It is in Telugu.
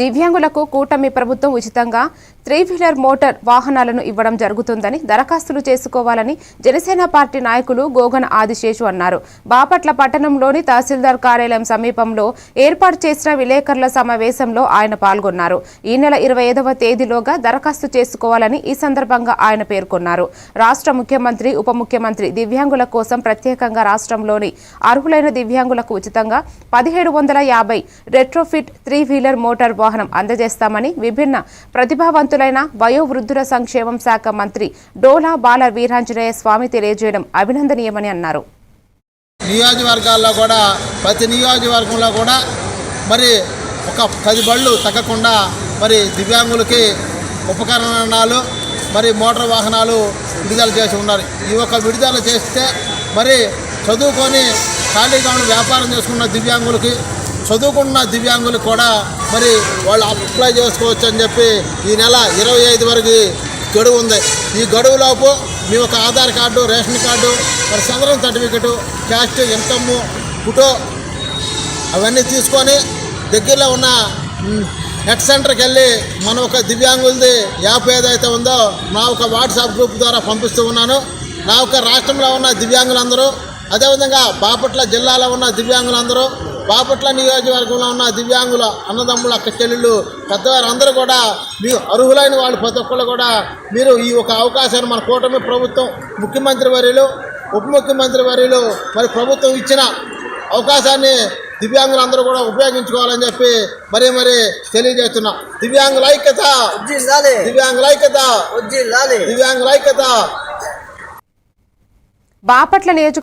దివ్యాంగులకు కూటమి ప్రభుత్వం ఉచితంగా త్రీ వీలర్ మోటార్ వాహనాలను ఇవ్వడం జరుగుతుందని దరఖాస్తులు చేసుకోవాలని జనసేన పార్టీ నాయకులు గోగన ఆదిశేషు అన్నారు. బాపట్ల పట్టణంలోని తహసీల్దార్ కార్యాలయం సమీపంలో ఏర్పాటు చేసిన విలేకరుల సమావేశంలో ఆయన పాల్గొన్నారు. ఈ నెల ఇరవై ఐదవ తేదీలోగా దరఖాస్తు చేసుకోవాలని ఈ సందర్భంగా ఆయన పేర్కొన్నారు. రాష్ట్ర ముఖ్యమంత్రి ఉప ముఖ్యమంత్రి దివ్యాంగుల కోసం ప్రత్యేకంగా రాష్ట్రంలోని అర్హులైన దివ్యాంగులకు ఉచితంగా పదిహేడు వందల యాభై రెట్రోఫిట్ త్రీ వీలర్ మోటార్ వాహనం అందజేస్తామని విభిన్న ప్రతిభావంతులైన వయోవృద్ధుల సంక్షేమం శాఖ మంత్రి డోలా బాల వీరాంజనేయ స్వామి తెలియజేయడం అభినందనీయమని అన్నారు. నియోజకవర్గాల్లో కూడా ప్రతి నియోజకవర్గంలో కూడా మరి ఒక పది బళ్ళు తగ్గకుండా మరి దివ్యాంగులకి ఉపకరణాలు మరి మోటార్ వాహనాలు విడుదల చేసి ఉన్నారు. ఈ ఒక విడుదల చేస్తే మరి చదువుకొని ఖాళీగా ఉన్న వ్యాపారం చేసుకున్న దివ్యాంగులకి చదువుకున్న దివ్యాంగులకు కూడా మరి వాళ్ళు అప్లై చేసుకోవచ్చు అని చెప్పి ఈ నెల ఇరవై ఐదు వరకు గడువు ఉంది. ఈ గడువులోపు మీ ఒక ఆధార్ కార్డు రేషన్ కార్డు మరి సందర్భం సర్టిఫికెటు క్యాస్ట్ ఇన్కమ్ ఫోటో అవన్నీ తీసుకొని దగ్గరలో ఉన్న నెట్ సెంటర్కి వెళ్ళి మన ఒక దివ్యాంగులది యాప్ ఏదైతే ఉందో నా ఒక వాట్సాప్ గ్రూప్ ద్వారా పంపిస్తూ ఉన్నాను. నా ఒక రాష్ట్రంలో ఉన్న దివ్యాంగులందరూ అదేవిధంగా బాపట్ల జిల్లాలో ఉన్న దివ్యాంగులందరూ బాపట్ల నియోజకవర్గంలో ఉన్న దివ్యాంగుల అన్నదమ్ముల అక్క చెల్లెళ్ళు పెద్దవారు అందరూ కూడా మీరు అర్హులైన వాళ్ళు ప్రతి ఒక్కళ్ళు కూడా మీరు ఈ ఒక అవకాశాన్ని మన కూటమి ప్రభుత్వం ముఖ్యమంత్రి వర్యులు ఉప ముఖ్యమంత్రి వర్యులు మరి ప్రభుత్వం ఇచ్చిన అవకాశాన్ని దివ్యాంగులందరూ కూడా ఉపయోగించుకోవాలని చెప్పి మరి మరి తెలియజేస్తున్నా. దివ్యాంగుల ఐక్యత దివ్యాంగుల ఐక్యత దివ్యాంగుల ఐక్యత. బాపట్ల నియోజక